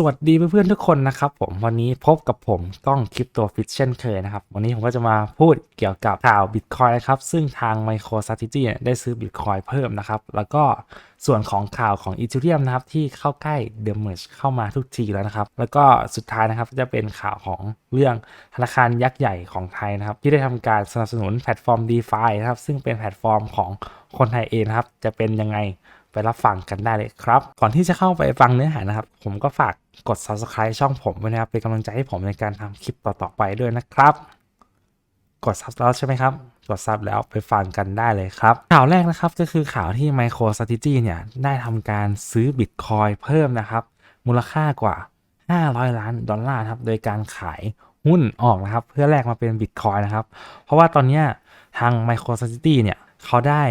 สวัสดีเพื่อนๆทุกคนนะครับผมวันนี้พบกับผมก้องคริปโตฟิชเช่นเคยนะครับ วันนี้ผมก็จะมาพูดเกี่ยวกับข่าวบิตคอยนะครับ ซึ่งทาง m i c r o s t r a t e g y ได้ซื้อบิตคอยเพิ่มนะครับ แล้วก็ส่วนของข่าวของ Ethereum นะครับ ที่เข้าใกล้ The Merge เข้ามาทุกทีแล้วนะครับ แล้วก็สุดท้ายนะครับก็จะเป็นข่าวของเรื่องธนาคารยักษ์ใหญ่ของไทยนะครับ ที่ได้ทำการสนับสนุนแพลตฟอร์ม DeFi นะครับซึ่งเป็นแพลตฟอร์มของคนไทยเองนะครับจะเป็นยังไง ไปรับฟังกันได้เลยครับ ก่อนที่จะเข้าไปฟังเนื้อหานะครับ ผมก็ฝากกด subscribe ช่องผมไว้นะครับ เป็นกำลังใจให้ผมในการทำคลิปต่อๆไปด้วยนะครับ กด sub แล้วใช่ไหมครับ กด sub แล้วไปฟังกันได้เลยครับ ข่าวแรกนะครับก็คือข่าวที่ MicroStrategy เนี่ยได้ทำการซื้อ Bitcoin เพิ่มนะครับ มูลค่ากว่า 500 ล้านดอลลาร์ครับ โดยการขายหุ้นออกนะครับ เพื่อแลกมาเป็น Bitcoin นะครับ เพราะว่าตอนนี้ทาง MicroStrategy เนี่ย เขาได้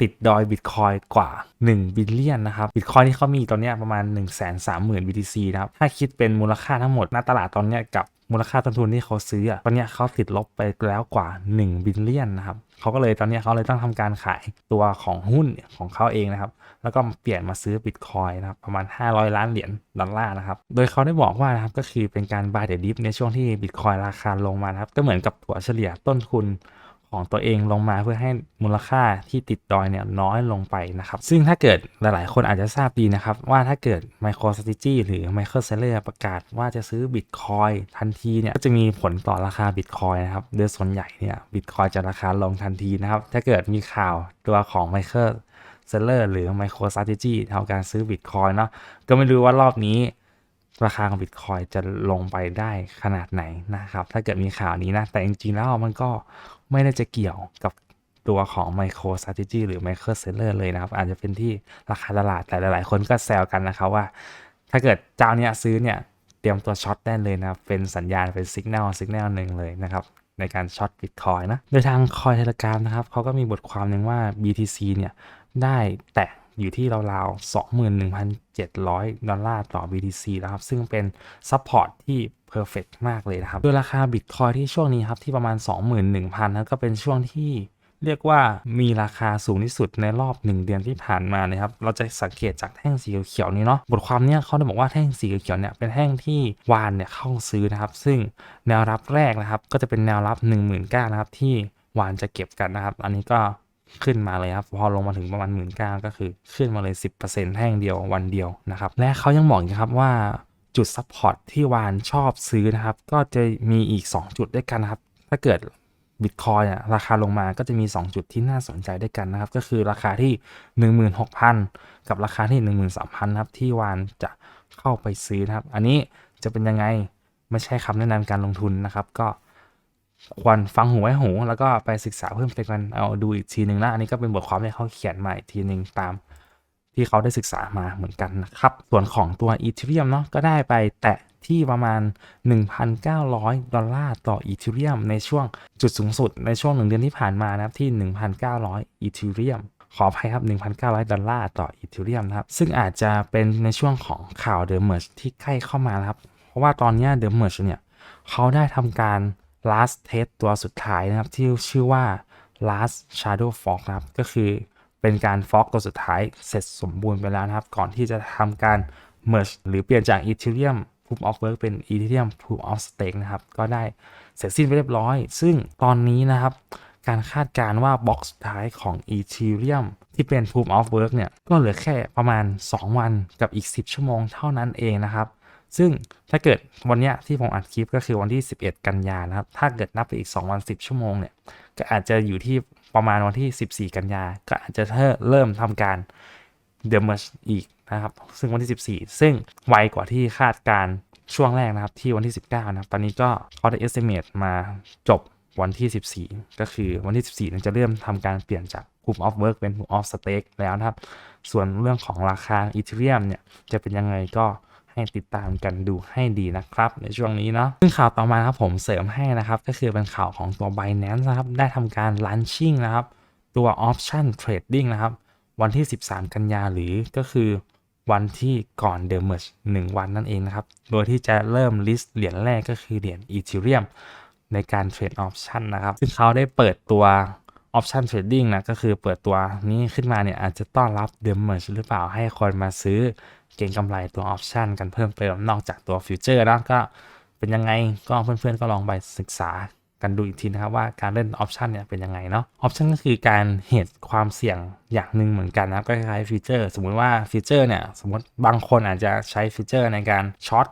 ติดดอย Bitcoin กว่า1บิลเลียนนะครับ Bitcoin ที่เขามีตอนนี้ประมาณ 1 3 0 0 0 0 BTC นะครับ ถ้าคิดเป็นมูลค่าทั้งหมดหน้าตลาดตอนนี้กับมูลค่าต้นทุนที่เขาซื้ออะตอนนี้เขาติดลบไปแล้วกว่า1บิลเลียนนะครับเขาก็เลยตอนนี้เขาเลยต้องทำการขายตัวของหุ้นของเขาเองนะครับ แล้วก็เปลี่ยนมาซื้อบิตคอยนะครับประมาณ 500 ล้านเหรียญดอลลาร์นะครับ โดยเขาได้บอกว่านะครับก็คือเป็นการ buy the dip ในช่วงที่บิตคอยราคาลงมานะครับ ก็เหมือนกับถัวเฉลี่ยต้นทุน ของตัวเองลงมาเพื่อให้มูลค่าที่ติดดอยเนี่ยน้อยลงไปนะครับ ซึ่งถ้าเกิดหลายๆ คนอาจจะทราบดีนะครับ ว่าถ้าเกิด MicroStrategy หรือ Michael Saylor ประกาศว่าจะซื้อ Bitcoin ทันทีเนี่ยก็จะมีผลต่อราคา Bitcoin นะครับ โดยส่วนใหญ่เนี่ย Bitcoin จะราคาลงทันทีนะครับ ถ้าเกิดมีข่าวตัวของ Michael เซลเลอร์หรือ MicroStrategy ทำการซื้อ Bitcoin เนาะก็ไม่รู้ว่ารอบนี้ ราคาของ Bitcoin จะลงไปได้ขนาดไหนนะครับ ถ้าเกิดมีข่าวนี้นะ แต่จริงๆแล้วมันก็ไม่ได้จะเกี่ยวกับตัวของ MicroStrategy หรือ Michael Saylor เลยนะครับ อาจจะเป็นที่ราคาตลาดแต่หลายๆ คนก็แซวกันนะครับว่า ถ้าเกิดเจ้านี้ซื้อเนี่ย เตรียมตัวช็อตได้เลยนะครับ เป็นสัญญาณเป็นสัญญาณสัญญาณหนึ่งเลยนะครับในการช็อตบิตคอยนะ โดยทางคอยเทเลกราฟนะครับเขาก็มีบทความหนึ่งว่า BTC เนี่ย ได้แตะ อยู่ที่ราวๆ21,700 ดอลลาร์ต่อ BTC แล้วครับ ซึ่งเป็นซัพพอร์ตที่เพอร์เฟกมากเลยนะครับ โดยราคาบิตคอยที่ช่วงนี้ครับ ที่ประมาณ 21,000นะก็เป็นช่วงที่เรียกว่ามีราคาสูงที่สุดในรอบ 1 เดือนที่ผ่านมานะครับ เราจะสังเกตจากแท่งสีเขียวนี้เนาะ บทความเนี้ยเขาได้บอกว่าแท่งสีเขียวเนี่ยเป็นแท่งที่วานเนี่ยเข้าซื้อนะครับ ซึ่งแนวรับแรกนะครับก็จะเป็นแนวรับ 1 9 0 0 0นะครับที่วานจะเก็บกันนะครับ อันนี้ก็ ขึ้นมาเลยครับ พอลงมาถึงประมาณ1 9ื่นก้าก็คือขึ้นมาเลย 10%แท่งเดียววันเดียวนะครับ และเขายังบอกนะครับว่าจุดซัพพอร์ตที่วานชอบซื้อนะครับ ก็จะมีอีก 2 จุดด้วยกันนะครับ ถ้าเกิดบิตคอยเนี่ยราคาลงมาก็จะมี 2 จุดที่น่าสนใจด้วยกันนะครับ ก็คือราคาที่ 16,000 กับราคาที่ 13,000นะครับที่วานจะเข้าไปซื้อนะครับ อันนี้จะเป็นยังไงไม่ใช่คำแนะนำการลงทุนนะครับ ก็ ควรฟังหูไว้หู แล้วก็ไปศึกษาเพิ่มเติมกันเอาดูอีกทีหนึ่งนะอันนี้ก็เป็นบทความที่เขาเขียนมาอีกทีหนึ่งตามที่เขาได้ศึกษามาเหมือนกันนะครับ ส่วนของตัว Ethereum เนาะก็ได้ไปแตะที่ประมาณ 1,900 ดอลลาร์ต่อ Ethereum ในช่วงจุดสูงสุดในช่วงหนึ่งเดือนที่ผ่านมานะครับที่ 1,900 Ethereum ขออภัยครับ 1,900 ดอลลาร์ต่อ Ethereum นะครับ ซึ่งอาจจะเป็นในช่วงของข่าว The Merge ที่ใกล้เข้ามานะครับ เพราะว่าตอนนี้ The Merge เนี่ยเขาได้ทำการ last test ตัวสุดท้ายนะครับ ที่ชื่อว่า last shadow fork นะครับ ก็คือเป็นการฟอกตัวสุดท้ายเสร็จสมบูรณ์ไปแล้วนะครับ ก่อนที่จะทำการ merge หรือเปลี่ยนจาก Ethereum proof of work เป็น Ethereum proof of stake นะครับ ก็ได้เสร็จสิ้นไปเรียบร้อย ซึ่งตอนนี้นะครับ การคาดการณ์ว่าบล็อกสุดท้ายของ Ethereum ที่เป็น proof of work เนี่ย ก็เหลือแค่ประมาณ 2 วันกับอีก 10 ชั่วโมงเท่านั้นเองนะครับ ซึ่งถ้าเกิดวันนี้ที่ผมอัดคลิปก็คือวันที่ 11 กันยานะครับ ถ้าเกิดนับไปอีก 2 วัน 10 ชั่วโมงเนี่ย ก็อาจจะอยู่ที่ประมาณวันที่ 14 กันยา ก็อาจจะเริ่มทำการ The Merge อีกนะครับ ซึ่งวันที่ 14 ซึ่งไวกว่าที่คาดการช่วงแรกนะครับที่วันที่ 19 นะครับ ตอนนี้ก็เขาได้ estimate มาจบวันที่ 14 ก็คือวันที่ 14นั้นจะเริ่มทำการเปลี่ยนจาก proof of work เป็น proof of stake แล้วนะครับ ส่วนเรื่องของราคา Ethereum เนี่ยจะเป็นยังไงก็ ให้ติดตามกันดูให้ดีนะครับ ในช่วงนี้เนาะซึ่งข่าวต่อมาครับผมเสริมให้นะครับ ก็คือเป็นข่าวของตัว Binance นะครับ ได้ทำการ launching นะครับ ตัว option trading นะครับ วันที่ 13 กันยาหรือก็คือวันที่ก่อน The Merge 1 วันนั่นเองนะครับ โดยที่จะเริ่ม list เหรียญแรกก็คือเหรียญ Ethereum ในการเทรด option นะครับ ซึ่งเขาได้เปิดตัว option trading นะก็คือเปิดตัวนี้ขึ้นมาเนี่ยอาจจะต้อนรับเดมเมอร์หรือเปล่าให้คนมาซื้อเก็งกำไรตัว option กันเพิ่มเติมนอกจากตัวฟิวเจอร์นะก็เป็นยังไงก็เพื่อนๆก็ลองไปศึกษากันดูอีกทีนะครับว่าการเล่นออปชันเนี่ยเป็นยังไงเนาะออปชันก็คือการเหตุความเสี่ยงอย่างหนึ่งเหมือนกันนะก็คล้ายๆฟีเจอร์ สมมุติว่าฟีเจอร์เนี่ยสมมติบางคนอาจจะใช้ฟีเจอร์ในการช็อต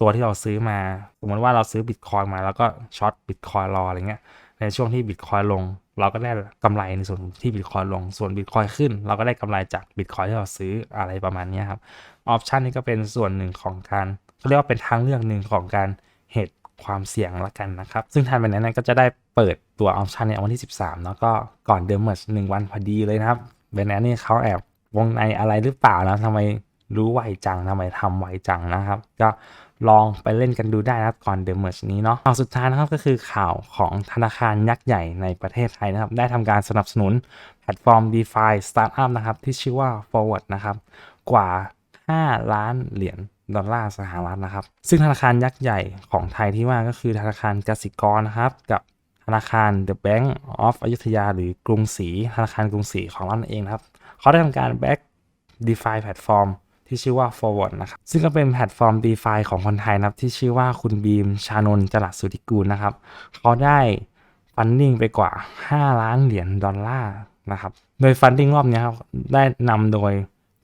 ตัวที่เราซื้อมา สมมติว่าเราซื้อบิตคอยมาแล้วก็ช็อตบิตคอยรออะไรเงี้ยในช่วงที่บิตคอยลง เราก็ได้กำไรในส่วนที่บิตคอยลง ส่วนบิตคอยขึ้น เราก็ได้กำไรจากบิตคอยที่เราซื้ออะไรประมาณนี้ครับออปชันนี้ก็เป็นส่วนหนึ่งของการเขาเรียกว่าเป็นทางเลือกหนึ่งของการเหตุความเสี่ยงละกันนะครับ ซึ่งทางแบบนั้นก็จะได้เปิดตัวออปชันในวันที่ 13 แล้วก็ก่อนเดิมเมอร์หนึ่งวันพอดีเลยนะครับเบนแนนี่เขาแอบวงในอะไรหรือเปล่านะทำไมรู้ไวจังทำไมทำไวจังนะครับ ก็ ลองไปเล่นกันดูได้นะครับก่อนเด e เมอร์ชนี้เนาะข่าวสุดท้ายนะครับก็คือข่าวของธนาคารยักษ์ใหญ่ในประเทศไทยนะครับ ได้ทำการสนับสนุนแพลตฟอร์ม DeFi Startup นะครับ ที่ชื่อว่า Forward นะครับ กว่า 5 ล้านเหรียญดอลลาร์สหรัฐนะครับ ซึ่งธนาคารยักษ์ใหญ่ของไทยที่ว่าก็คือธนาคารกสิกรนะครับ กับธนาคาร The Bank of อยุธยา หรือกรุงศรีธนาคารกรุงศรีของเราเองนะครับ เขาได้ทำการ back DeFi แพลตฟอร์ม ที่ชื่อว่า Forward นะครับซึ่งก็เป็นแพลตฟอร์ม DeFi ของคนไทยนะครับที่ชื่อว่าคุณบีมชานนจรัสสุธิกูลนะครับเขาได้ฟันดิ้งไปกว่า 5 ล้านเหรียญดอลลาร์นะครับโดยฟันดิ้งรอบนี้ครับได้นำโดย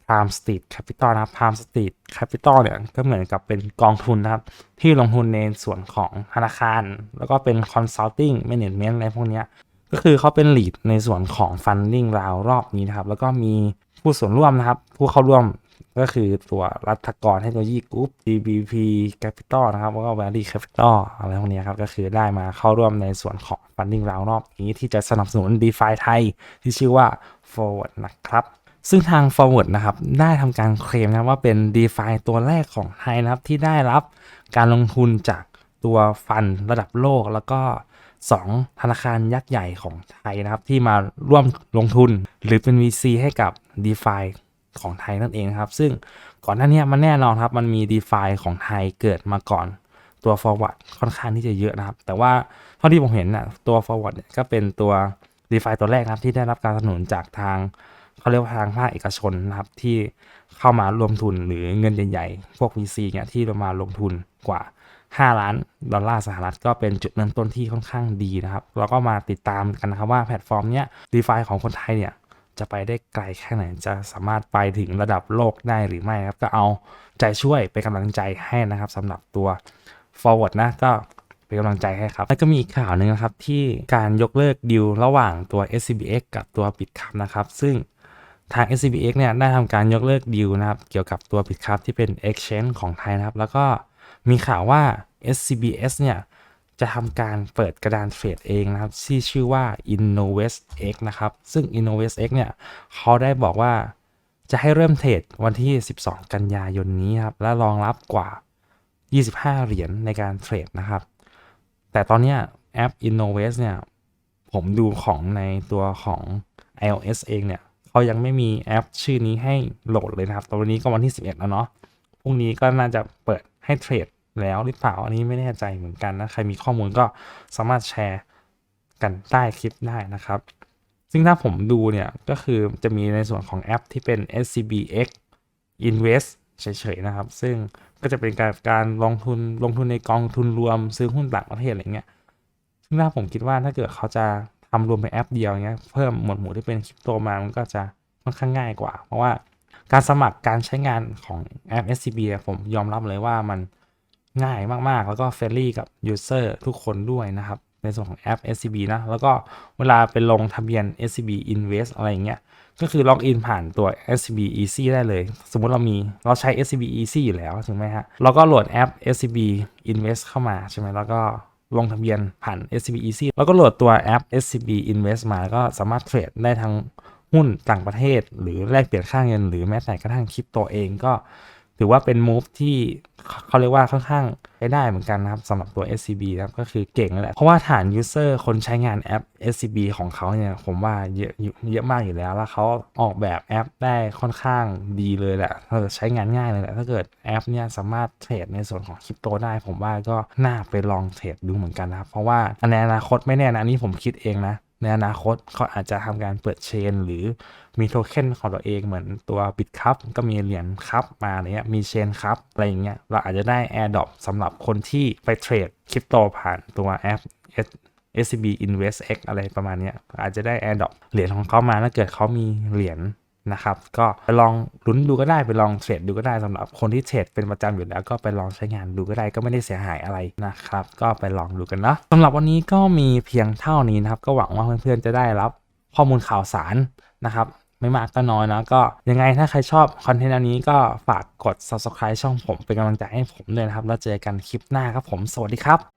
Prime Street Capital นะครับ Prime Street Capital เนี่ยก็เหมือนกับเป็นกองทุนนะครับ ที่ลงทุนในส่วนของธนาคาร แล้วก็เป็น Consulting Management อะไรพวกนี้ก็คือเขาเป็น lead ในส่วนของ Funding ราวรอบนี้นะครับ แล้วก็มีผู้ส่วนร่วมนะครับ ผู้เข้าร่วม ก็คือตัวรัฐกรให้ตัวยี่กรุ๊ป GBP Capital นะครับ แล้วก็ Valley Capital อะไรพวกนี้ครับ ก็คือได้มาเข้าร่วมในส่วนของ Funding ราวรอบนี้ที่จะสนับสนุน DeFi ไทย ที่ชื่อว่า Forward นะครับซึ่งทาง Forward นะครับ ได้ทำการเคลมนะว่าเป็น DeFi ตัวแรกของไทยนะครับ ที่ได้รับการลงทุนจากตัวฟันระดับโลก แล้วก็ 2 ธนาคารยักษ์ใหญ่ของไทยนะครับ ที่มาร่วมลงทุน หรือเป็น VC ให้กับ DeFi ของไทยนั่นเองครับ ซึ่งก่อนหน้านี้มันแน่นอนครับ มันมี d e f าของไทยเกิดมาก่อนตัว forward ค่อนข้างที่จะเยอะนะครับ แต่ว่าเท่าที่ผมเห็นนะ่ะตัว forward เนี่ยก็เป็นตัว d e f าตัวแรกครับที่ได้รับการสนับสนุนจากทางเขาเรียกว่าทางภาคเอกชนนะครับที่เข้ามารวมทุนหรือเงินใหญ่ๆพวก VC เนี่ยที่มาลงทุนกว่า 5 ล้านดอลลาร์สหรัฐก็เป็นจุดเริ่มต้นที่ค่อนข้างดีนะครับ เราก็มาติดตามกันนะครับว่าแพลตฟอร์มเนี้ย d e f าของคนไทยเนี่ย จะไปได้ไกลแค่ไหนจะสามารถไปถึงระดับโลกได้หรือไม่ครับ ก็เอาใจช่วยเป็นกำลังใจให้นะครับสำหรับตัว forward นะก็เป็นกำลังใจให้ครับ แล้วก็มีอีกข่าวหนึ่งนะครับ ที่การยกเลิกดีลระหว่างตัว SCBX กับตัว Bitcup นะครับ ซึ่งทาง SCBX เนี่ยได้ทำการยกเลิกดีลนะครับ เกี่ยวกับตัว Bitcup ที่เป็น Exchange ของไทยนะครับ แล้วก็มีข่าวว่า SCBS เนี่ย จะทำการเปิดกระดานเทรดเองนะครับ ที่ชื่อว่า Innovest X นะครับ ซึ่ง Innovest X เนี่ยเขาได้บอกว่าจะให้เริ่มเทรดวันที่ 12 กันยายนนี้ครับ และรองรับกว่า 25 เหรียญในการเทรดนะครับ แต่ตอนนี้แอป Innovest เนี่ย ผมดูของในตัวของ iOS เองเนี่ยเขายังไม่มีแอปชื่อนี้ให้โหลดเลยนะครับ ตอนนี้ก็วันที่ 11 แล้วเนาะ พรุ่งนี้ก็น่าจะเปิดให้เทรด แล้วหรือเปล่าอันนี้ไม่แน่ใจเหมือนกันนะใครมีข้อมูลก็สามารถแชร์กันใต้คลิปได้นะครับ ซึ่งถ้าผมดูเนี่ยก็คือจะมีในส่วนของแอปที่เป็น SCBX Invest เฉยๆนะครับ ซึ่งก็จะเป็นการการลงทุนลงทุนในกองทุนรวมซื้อหุ้นต่างประเทศอะไรเงี้ย ซึ่งถ้าผมคิดว่าถ้าเกิดเขาจะทำรวมเป็นแอปเดียวเงี้ยเพิ่มหมวดหมู่ที่เป็นคริปโตมา มันก็จะค่อนข้างง่ายกว่า เพราะว่าการสมัครการใช้งานของแอป SCB ผมยอมรับเลยว่ามัน ง่ายมากๆ แล้วก็เฟรนลี่กับยูเซอร์ทุกคนด้วยนะครับ ในส่วนของแอป SCB นะ แล้วก็เวลาไปลงทะเบียน SCB Invest อะไรอย่างเงี้ย ก็คือล็อกอินผ่านตัว SCB Easy ได้เลย สมมุติเรามีเราใช้ SCB Easy อยู่แล้วถูกไหมฮะ เราก็โหลดแอป SCB Invest เข้ามาใช่ไหมแล้วก็ลงทะเบียนผ่าน SCB Easy แล้วก็โหลดตัวแอป SCB Invest มาก็สามารถเทรดได้ทั้งหุ้นต่างประเทศ หรือแลกเปลี่ยนค่าเงิน หรือแม้แต่กระทั่งคริปโตเองก็ ถือว่าเป็นมูฟที่เขาเรียกว่าค่อนข้างใช้ได้เหมือนกันนะครับสำหรับตัว SCB นะครับก็คือเก่งแหละเพราะว่าฐานยูเซอร์คนใช้งานแอป SCB ของเขาเนี่ยผมว่าเยอะเยอะมากอยู่แล้ว แล้วเขาออกแบบแอปได้ค่อนข้างดีเลยแหละถ้าใช้งานง่ายเลยแหละถ้าเกิดแอปเนี่ยสามารถเทรดในส่วนของคริปโตได้ ผมว่าก็น่าไปลองเทรดดูเหมือนกันนะครับเพราะว่าในอนาคตไม่แน่นะอันนี้ผมคิดเองนะ ในอนาคตเขาอาจจะทำการเปิดเชน หรือมีโทเค็นของตัวเองเหมือนตัวบิตครับก็มีเหรียญครับมาเนี้ยมีเชนครับอะไรอย่างเงี้ยเราอาจจะได้ Airdrop สำหรับคนที่ไปเทรดคริปโตผ่านตัวแอป SCB Invest X อะไรประมาณนี้อาจจะได้ Airdrop เหรียญของเขามาถ้าเกิดเขามีเหรียญ นะครับ ก็ไปลองลุ้นดูก็ได้ไปลองเทรดดูก็ได้สำหรับคนที่เทรดเป็นประจำอยู่แล้ว ก็ไปลองใช้งานดูก็ได้ก็ไม่ได้เสียหายอะไรนะครับ ก็ไปลองดูกันเนาะสำหรับวันนี้ก็มีเพียงเท่านี้นะครับ ก็หวังว่าเพื่อนๆจะได้รับข้อมูลข่าวสารนะครับไม่มากก็น้อยนะก็ยังไงถ้าใครชอบคอนเทนต์อันนี้ก็ฝากกด subscribe ช่องผมเป็นกำลังใจให้ผมด้วยนะครับ แล้วเจอกันคลิปหน้าครับผม สวัสดีครับ